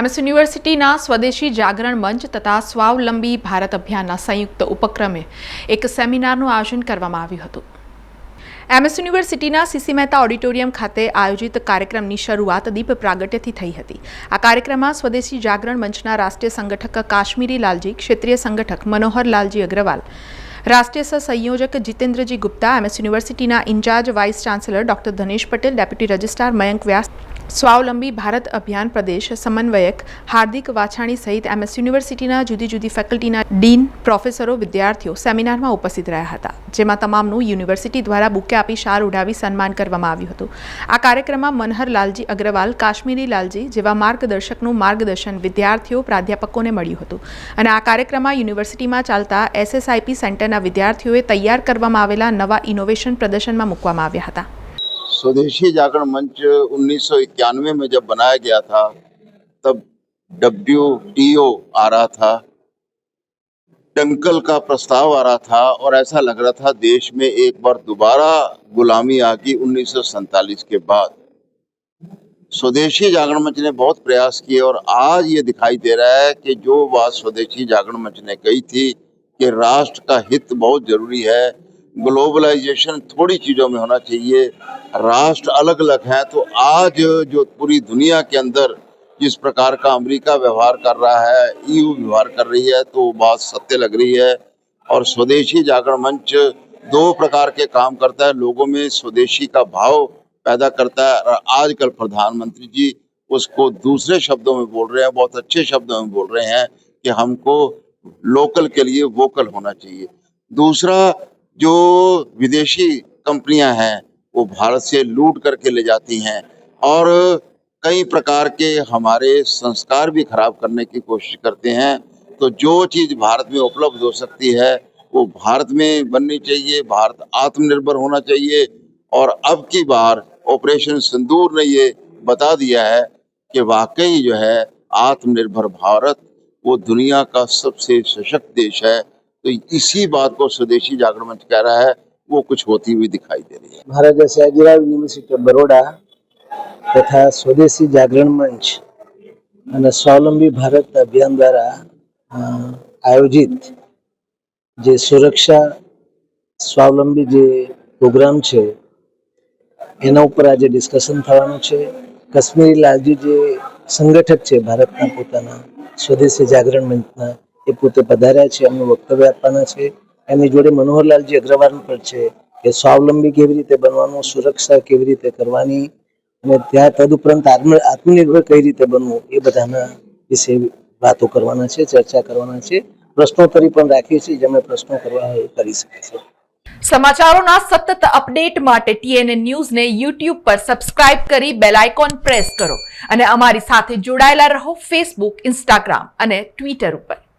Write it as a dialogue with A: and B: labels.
A: MS યુનિવર્સિટીના સ્વદેશી જાગરણ મંચ તથા સ્વાવલંબી ભારત અભિયાનના સંયુક્ત ઉપક્રમે એક સેમિનારનું આયોજન કરવામાં આવ્યું હતું. એમએસ યુનિવર્સિટીના સીસી મહેતા ઓડિટોરિયમ ખાતે આયોજિત કાર્યક્રમની શરૂઆત દીપ પ્રાગટ્યથી થઈ હતી. આ કાર્યક્રમમાં સ્વદેશી જાગરણ મંચના રાષ્ટ્રીય સંગઠક કાશ્મીરી લાલજી, ક્ષેત્રીય સંગઠક મનોહર લાલજી અગ્રવાલ, રાષ્ટ્રીય સહસંયોજક જીતેન્દ્રજી ગુપ્તા, એમએસ યુનિવર્સિટીના in-charge vice chancellor doctor Dhanesh Patel, deputy registrar Mayank Vyas સ્વાવલંબી Bharat અભિયાન પ્રદેશ સમન્વયક હાર્દિક વાછાણી સહિત એમએસ યુનિવર્સિટીના જુદી જુદી ફેકલ્ટીના ડીન, પ્રોફેસરો, વિદ્યાર્થીઓ સેમિનારમાં ઉપસ્થિત રહ્યા હતા, જેમાં તમામનું યુનિવર્સિટી દ્વારા બુકે આપી શાર ઉડાવી સન્માન કરવામાં આવ્યું હતું. આ કાર્યક્રમમાં મનહર લાલજી અગ્રવાલ, કાશ્મીરી લાલજી જેવા માર્ગદર્શકનું માર્ગદર્શન વિદ્યાર્થીઓ, પ્રાધ્યાપકોને મળ્યું હતું. અને આ કાર્યક્રમમાં યુનિવર્સિટીમાં ચાલતા એસએસઆઈપી સેન્ટરના વિદ્યાર્થીઓએ તૈયાર કરવામાં આવેલા નવા ઇનોવેશન પ્રદર્શનમાં મૂકવામાં આવ્યા હતા.
B: स्वदेशी जागरण मंच उन्नीस सौ इक्यानवे में जब बनाया गया था, तब डब्ल्यू टी ओ आ रहा था डंकल का प्रस्ताव आ रहा था और ऐसा लग रहा था देश में एक बार दोबारा गुलामी आ गई उन्नीस के बाद। स्वदेशी जागरण मंच ने बहुत प्रयास किए और आज ये दिखाई दे रहा है कि जो बात स्वदेशी जागरण मंच ने कही थी कि राष्ट्र का हित बहुत ज़रूरी है ग्लोबलाइजेशन थोड़ी चीज़ों में होना चाहिए। राष्ट्र अलग अलग है तो आज जो पूरी दुनिया के अंदर जिस प्रकार का अमेरिका व्यवहार कर रहा है, ईयू व्यवहार कर रही है तो बात सत्य लग रही है। और स्वदेशी जागरण मंच दो प्रकार के काम करता है। लोगों में स्वदेशी का भाव पैदा करता है। और आजकल प्रधानमंत्री जी उसको दूसरे शब्दों में बोल रहे हैं, बहुत अच्छे शब्दों में बोल रहे हैं कि हमको लोकल के लिए वोकल होना चाहिए। दूसरा जो विदेशी कंपनियाँ हैं, वो भारत से लूट करके ले जाती हैं और कई प्रकार के हमारे संस्कार भी खराब करने की कोशिश करते हैं। तो जो चीज़ भारत में उपलब्ध हो सकती है, वो भारत में बननी चाहिए, भारत आत्मनिर्भर होना चाहिए और अब की बार ऑपरेशन सिंदूर ने ये बता दिया है कि वाकई जो है आत्मनिर्भर भारत वो दुनिया का सबसे सशक्त देश है तो इसी बात को स्वदेशी जागरण मंच कह रहा है वो कुछ होती हुई दिखाई दे रही है
C: મહારાજા સયાજીરાવ યુનિવર્સિટી ઓફ બરોડા તથા સ્વદેશી જાગરણ મંચ અને સ્વાવલંબી ભારત અભિયાન દ્વારા અ, આયોજિત જે સુરક્ષા સ્વાવલંબી જે પ્રોગ્રામ છે એના ઉપર આજે ડિસ્કશન થવાનું છે કાશ્મીરી લાલજી જે સંગઠક છે ભારતના પોતાના સ્વદેશી જાગરણ મંચના એ પોતે પધાર્યા છે, એમનું વક્તવ્ય આપવાના છે. એમની જોડે મનોહરલાલજી અગ્રવાલ પણ છે કે સ્વાવલંબી કેવી રીતે બનવાનું, સુરક્ષા કેવી રીતે કરવાની અને ત્યાં તદુપરાંત આત્મ, આત્મનિર્ભર કઈ રીતે બનવું, એ બધાના વિશે વાતો કરવાના છે, ચર્ચા કરવાના છે. પ્રશ્નોત્તરી પણ રાખીએ છીએ, જેમણે પ્રશ્નો કરવા કરી શકે છે.
A: સમાચારોના સતત અપડેટ માટે ટીએનએ ન્યૂઝને યુટ્યુબ પર સબસ્ક્રાઇબ કરી બેલ આઇકોન પ્રેસ કરો અને અમારી સાથે જોડાયેલા રહો ફેસબુક, ઇન્સ્ટાગ્રામ અને ટ્વિટર ઉપર.